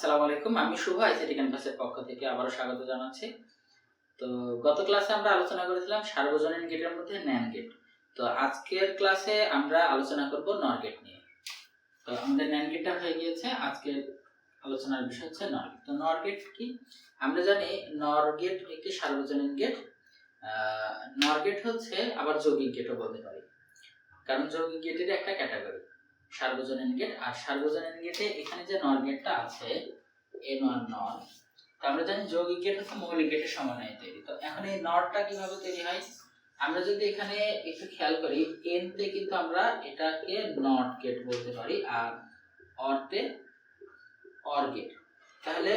আসসালামু আলাইকুম, আমি শুভ আইসিটি ক্যাম্পাসের পক্ষ থেকে আবারও স্বাগত জানাচ্ছি। তো গত ক্লাসে আমরা আলোচনা করেছিলাম সার্বজনীন গেটের মধ্যে ন্যান গেট তো আজকের ক্লাসে আমরা আলোচনা করব নর গেট নিয়ে। তো আমাদের ন্যান গেটটা হয়ে গিয়েছে, আজকের আলোচনার বিষয় হচ্ছে নর গেট তো নর গেট কি? আমরা জানি নর গেট একটি সার্বজনীন গেট নর গেট হচ্ছে আবার যৌগিক গেটও বলতে পারি। কারণ যৌগিক গেটের একটা ক্যাটাগরি সার্বজনীন গেট আর সার্বজনীন গেটে এখানে যে নর গেটটা আছে এ নর নর তো আমরা জানি যৌগিক গেট হচ্ছে মৌলিক গেটের সমন্বয়ে তৈরি। তো এখন এই নরটা কীভাবে তৈরি হয়? আমরা যদি এখানে একটু খেয়াল করি এন তে কিন্তু আমরা এটাকে নট গেট বলতে পারি, আর অরতে অর গেট তাহলে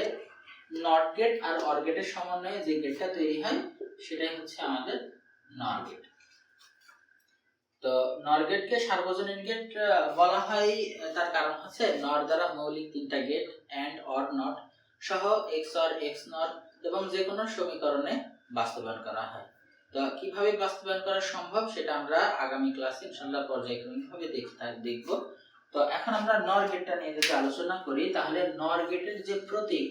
নট গেট আর অর গেটের সমন্বয়ে যে গেটটা তৈরি হয়, সেটাই হচ্ছে আমাদের নর গেট তো নর গেটকে সার্বজনীন গেট বলা হয় তার কারণ হচ্ছে নর দ্বারা মৌলিক তিনটা গেট অ্যান্ড অর নট সহ এক্স অর এক্স নর এবং যে কোনো সমীকরণে বাস্তবায়ন করা হয়। তো কীভাবে বাস্তবায়ন করা সম্ভব সেটা আমরা আগামী ক্লাসে ইনশাআল্লাহ পর্যায়ক্রমিকভাবে দেখব। তো এখন আমরা নর গেটটা নিয়ে যদি আলোচনা করি, তাহলে নর গেটের যে প্রতীক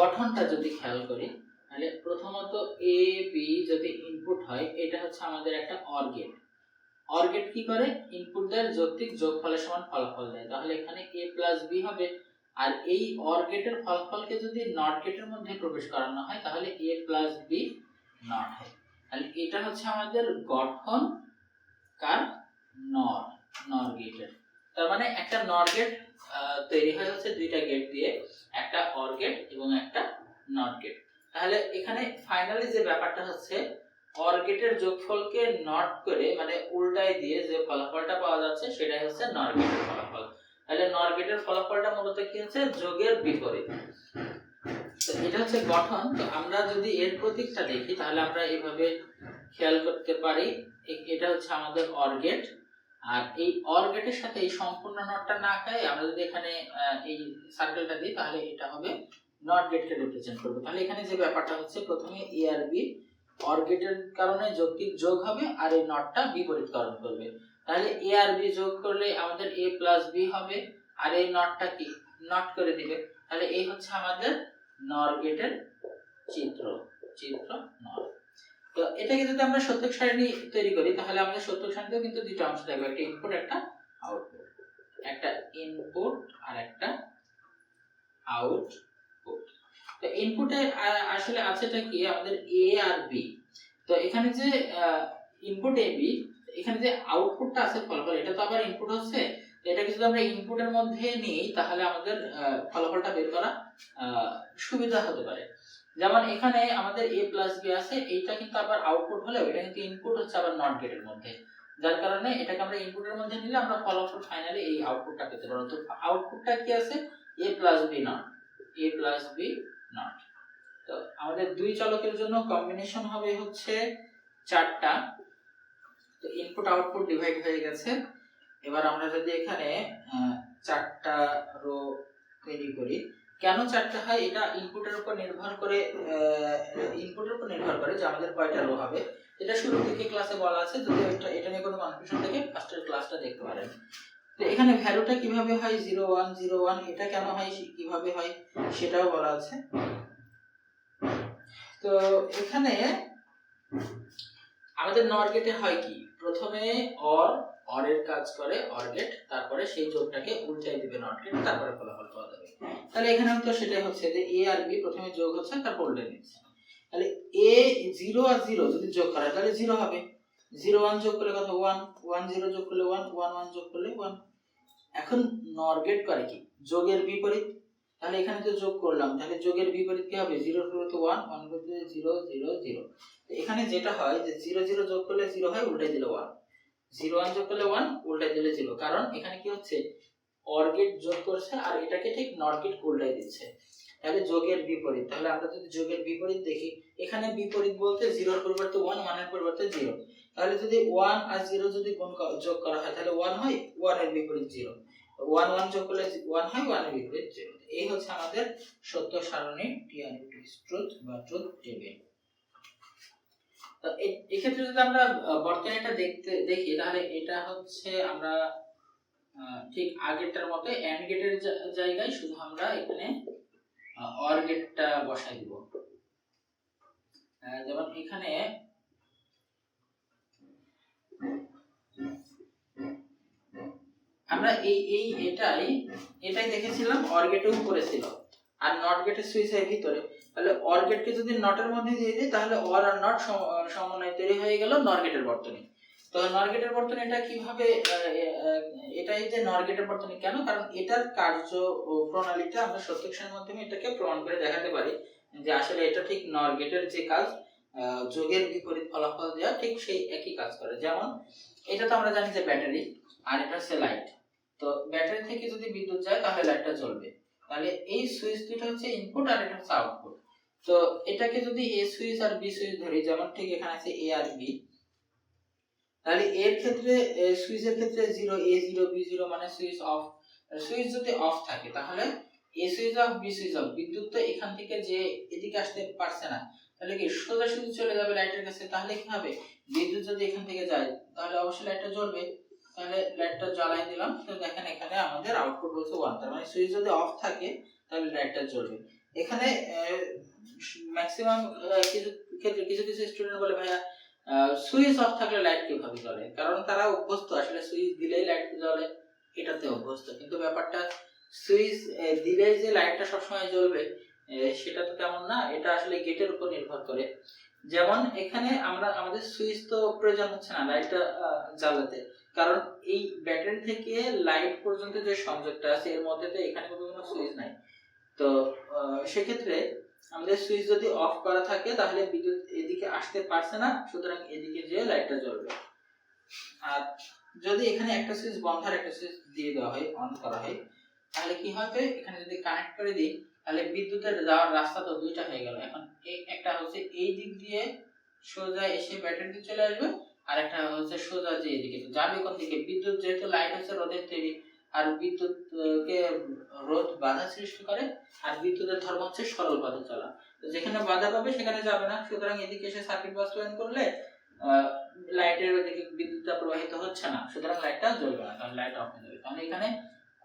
গঠনটা যদি খেয়াল করি, তাহলে প্রথমত এ বি যদি হয়, এটা হচ্ছে আমাদের একটা অর গেট অর গেট কি করে? ইনপুট দেয়, যৌক্তিক যোগফলের সমান ফলাফল দেয়। তাহলে এখানে এ প্লাস বি হবে। আর এই অর গেটের ফলাফলকে যদি নট গেটের মধ্যে প্রবেশ করানো হয়, তাহলে এ প্লাস বি নট হয়। তাহলে এটা হচ্ছে আমাদের গঠন কার? নর নর গেটের তার মানে একটা নর গেট তৈরি হয় হচ্ছে দুইটা গেট দিয়ে, একটা অর গেট এবং একটা নট গেট তাহলে এখানে ফাইনালি যে ব্যাপারটা হচ্ছে অর গেটের যোগফলকে নট করে মানে উল্টায় দিয়ে যে ফলাফলটা পাওয়া যাচ্ছে, সেটাই হচ্ছে নর গেটের ফলাফল। তাহলে নর গেটের ফলাফলটা মূলত কি হচ্ছে? যোগের বিপরীত। এটা হচ্ছে গঠন। তো আমরা যদি এর প্রতীকটা দেখি, তাহলে আমরা এইভাবে খেয়াল করতে পারি এটা হচ্ছে আমাদের অর গেট আর এই অর গেটের সাথে এই সম্পূর্ণ নটটা না খাই, আমরা যদি এখানে এই সার্কেলটা দিই, তাহলে এটা হবে নট গেটকে রিপ্রেজেন্ট করবে। তাহলে এখানে যে ব্যাপারটা হচ্ছে, প্রথমে এ আর বি অর গেটের কারণে যৌক্তিক যোগ হবে আর এই নটটা বিপরীতকরণ করবে। তাহলে এ আর বি যোগ করলে আমাদের এ প্লাস বি হবে, আর এই নটটা কি? নট করে দিবে। তাহলে এই হচ্ছে আমাদের নর গেটের চিত্র চিত্র নর তো এটাকে যদি আমরা সত্যক সারণী তৈরি করি, তাহলে আমাদের সত্যক সারণীতেও কিন্তু দুটো অংশ থাকবে, একটা ইনপুট একটা আউটপুট একটা ইনপুট আর একটা আউটপুট তো ইনপুটে আসলে আছেটা কি? আমাদের এ আর বি তো এখানে যে ইনপুট এ বি এখানে যে আউটপুটটা আছে ফলাফল, এটা তো আবার ইনপুট হচ্ছে? এটাকে যদি আমরা ইনপুটের মধ্যে নিই, তাহলে আমাদের ফলাফলটা বের করা সুবিধা হতে পারে। যেমন এখানে আমাদের এ প্লাস বি আছে, এইটা কিন্তু আবার আউটপুট হলে এটা কিন্তু ইনপুট হচ্ছে আবার নট গেটের মধ্যে। যার কারণে এটাকে আমরা ইনপুটের মধ্যে নিলে আমরা ফলাফল ফাইনালি এই আউটপুটটা পেতে পারব। তো আউটপুটটা কি আছে? A plus B not A plus B not তো আমাদের দুই চলকের জন্য কম্বিনেশন হবে হচ্ছে চারটা। তো ইনপুট আউটপুট ডিভাইড হয়ে গেছে। এবার আমরা যদি এখানে চারটা রো তৈরি করি, কেন চারটা হয়? এটা ইনপুটের উপর নির্ভর করে ইনপুটের উপর নির্ভর করে যে আমাদের কয়টা রো হবে। এটা শুরু থেকে ক্লাসে বলা আছে, যদি এটা নিয়ে কোনো কনফিউশন থাকে ফার্স্টের ক্লাসটা দেখতে পারেন। এখানে ভ্যালুটা কীভাবে হয়? জিরো ওয়ান জিরো ওয়ান, এটা কেন হয়? কীভাবে হয়? সেটাও বলা আছে। তো এখানে আমাদের নর গেটে হয় কি? প্রথমে অর অরের কাজ করে অর গেট তারপরে সেই যোগটাকে উল্টাই দিবে নট গেট তারপরে ফলাফল পাওয়া যাবে। তাহলে এখানে তো সেটাই হচ্ছে যে এ আর বি প্রথমে যোগ হচ্ছে, তারপর উল্টে দিচ্ছে। তাহলে এ জিরো আর জিরো যদি যোগ করা তাহলে জিরো হবে। জিরো ওয়ান যোগ করলে কত? ওয়ান। ওয়ান জিরো যোগ করলে ওয়ান ওয়ান ওয়ান যোগ করলে ওয়ান। এখন নর গেট করে কি? যোগের বিপরীত। তাহলে এখানে তো যোগ করলাম। তাহলে যোগের বিপরীত কি হবে? জিরোর পরিবর্তে ওয়ান ওয়ান বলতে জিরো জিরো জিরো। এখানে যেটা হয় যে জিরো জিরো যোগ করলে জিরো হয়, উল্টে দিলে ওয়ান। জিরো ওয়ান যোগ করলে ওয়ান, উল্টে দিলে জিরো। কারণ এখানে কি হচ্ছে? অর গেট যোগ করছে আর এটাকে ঠিক নট গেট উল্টাই দিচ্ছে। তাহলে যোগের বিপরীত। তাহলে আমরা যদি যোগের বিপরীত দেখি, এখানে বিপরীত বলতে জিরোর পরিবর্তে ওয়ান, ওয়ানের পরিবর্তে জিরো। তাহলে যদি ওয়ান আর জিরো যদি গুণ যোগ করা হয়, তাহলে ওয়ান হয় ওয়ানের বিপরীত জিরো ওয়ান ওয়ান যোগ করলে ওয়ান হয় ওয়ানের বিপরীত জিরো এই হচ্ছে আমাদের সত্য সারণী টিআরটি ট্রুথ বা ট্রুথ টেবিল এক্ষেত্রে যদি আমরা বর্তমানে এটা দেখতে, দেখি, তাহলে এটা হচ্ছে আমরা ঠিক আগেরটার মতো এন্ড গেটের জায়গায় শুধু আমরা এখানে অর গেটটা বসাই দিব। যেমন এখানে আমরা এই এই এটাই এটাই দেখেছিলাম অর গেটের উপরে ছিল, আর নট গেটের সুইচের ভিতরে। তাহলে অর গেটকে যদি নটের মধ্যে দিয়ে দিই, তাহলে অর আর নট সমন্বয় তৈরি হয়ে গেল নর গেটের বর্তনী। তো নর গেটের বর্তনী এটা কীভাবে এটাই যে নর গেটের বর্তনী, কেন? কারণ এটার কার্য প্রণালীটা আমরা সত্যক্ষণের মাধ্যমে এটাকে প্রমাণ করে দেখাতে পারি যে আসলে এটা ঠিক নর গেটের যে কাজ যোগের বিপরীত ফলাফল দেওয়া ঠিক সেই একই কাজ করে। যেমন, এটা তো আমরা জানি যে ব্যাটারি আর এটা হচ্ছে লাইট তো ব্যাটারি থেকে যদি বিদ্যুৎ যায়, তাহলে লাইটটা জ্বলবে। তাহলে এই সুইচ দুটো হচ্ছে ইনপুট আর এটা হচ্ছে আউটপুট তো এটাকে যদি এ সুইচ আর বি সুইচ ধরি, যেমন ঠিক এখানে আছে এ আর বি তাহলে এর ক্ষেত্রে সুইচের ক্ষেত্রে zero A zero B zero মানে সুইচ অফ সুইচ যদি অফ থাকে, তাহলে A switch off B switch off বিদ্যুৎ তো এখান থেকে যে এদিকে আসতে পারছে না তাহলে কি সোজাসুজি চলে যাবে লাইটের কাছে, তাহলে কি হবে? বিদ্যুৎ যদি এখান থেকে যায়, তাহলে অবশ্যই লাইটটা জ্বলবে। তাহলে লাইটটা জ্বালাই দিলাম। তো দেখেন এখানে আমাদের আউটপুট বলছে ওয়ান তার মানে সুইচ যদি অফ থাকে, তাহলে লাইটটা জ্বলবে। এখানে ম্যাক্সিমাম কিছু ক্ষেত্রে কিছু কিছু স্টুডেন্ট বলে, ভাইয়া সুইচ অফ থাকলে লাইট কীভাবে জ্বলে? কারণ তারা অভ্যস্ত, আসলে সুইচ দিলেই লাইট জ্বলে। এটাতে অভ্যস্ত। কিন্তু ব্যাপারটা সুইচ দিলেই যে লাইটটা সবসময় জ্বলবে সেটা তো তেমন না, এটা আসলে গেটের উপর নির্ভর করে। যেমন এখানে আমরা, আমাদের সুইচ তো প্রয়োজন হচ্ছে না লাইটটা জ্বালাতে। কারণ এই ব্যাটারি থেকে লাইট পর্যন্ত যে সংযোগটা আছে, এর মধ্যে তো এখানে কোনো সুইচ নাই। তো সেক্ষেত্রে আমাদের সুইচ যদি অফ করা থাকে, তাহলে বিদ্যুৎ এদিকে আসতে পারছে না, সুতরাং এদিকে যে লাইটটা জ্বলবে। আর যদি এখানে একটা সুইচ বন্ধ আর একটা সুইচ দিয়ে দেওয়া হয় অন করা হয়, তাহলে কি হবে? এখানে যদি কানেক্ট করে দিই তাহলে বিদ্যুতের যাওয়ার রাস্তা তো দুইটা হয়ে গেল। এখন একটা হচ্ছে এই দিক দিয়ে সোজা এসে ব্যাটারিতে চলে আসবে, আর একটা হচ্ছে সোজা যে এদিকে। যাবে কোন দিকে? বিদ্যুৎ যেহেতু লাইট হচ্ছে রোদের তৈরি, আর বিদ্যুৎ কে রোদ বাধা সৃষ্টি করে, আর বিদ্যুতের ধর্ম হচ্ছে সরল পথে চলা। তো যেখানে বাধা পাবে, সেখানে যাবে না। সুতরাং এদিকে এসে সার্কিট বাস্তবায়ন করলে লাইটের ওদিকে বিদ্যুৎটা প্রবাহিত হচ্ছে না। সুতরাং লাইটটা জ্বলবে না, কারণ লাইট অফ হয়ে যাবে। তাহলে এখানে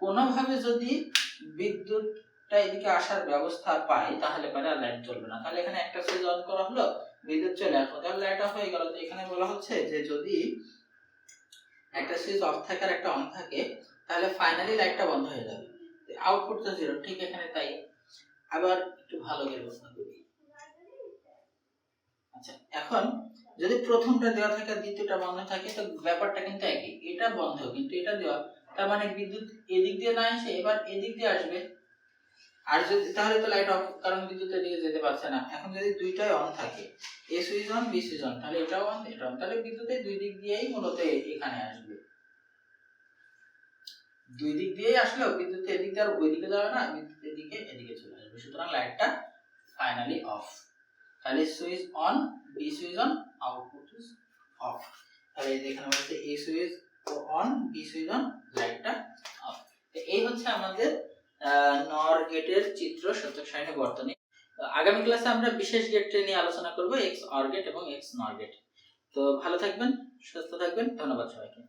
কোনোভাবে যদি বিদ্যুৎটা এদিকে আসার ব্যবস্থা পাই, তাহলে পরে আর লাইট চলবে না। তাহলে এখানে একটা সুইচ অন করা হলো বিদ্যুৎ চলে আসলো। তাহলে লাইট অফ হয়ে গেল। তো এখানে বলা হচ্ছে যে যদি একটা সুইচ অফ থাকে আর একটা অন থাকে, তাহলে ফাইনালি লাইটটা বন্ধ হয়ে যাবে। আউটপুট তো জিরো ঠিক এখানে তাই। আবার একটু ভালো করে প্রশ্ন করি। আচ্ছা এখন যদি প্রথমটা দেওয়া থাকে দ্বিতীয়টা বন্ধ থাকে, তো ব্যাপারটা কিন্তু একই। এটা বন্ধ, কিন্তু এটা দেওয়া, তার মানে বিদ্যুৎ এদিক দিয়ে না এসে, এবার এদিক দিয়ে আসবে। আর যদি, তাহলে তো লাইট অফ কারণ বিদ্যুৎ এদিকে যেতে পারছে না। এখন যদি দুইটাই অন থাকে A switch on B switch on তাহলে এটাও অন এটা অন তাহলে বিদ্যুতের দুই দিক দিয়েই মূলত এখানে আসবে। দুই দিক দিয়েই আসলেও বিদ্যুৎ এদিক আর ওই দিকে যাবে না বিদ্যুৎ এদিকে এদিকে চলে আসবে। সুতরাং লাইটটা ফাইনালি অফ তাহলে switch on B switch on output is off তাহলে এখানে বলছে A switch on B switch on লাইটটা অফ এই হচ্ছে আমাদের নর গেটের চিত্র সত্যক সারণী বর্তনী। আগামী ক্লাসে আমরা বিশেষ গেট নিয়ে আলোচনা করব এক্স অর গেট এবং এক্স নর গেট তো ভালো থাকবেন, সুস্থ থাকবেন, ধন্যবাদ সবাইকে।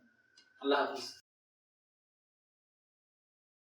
আল্লাহ হাফিজ।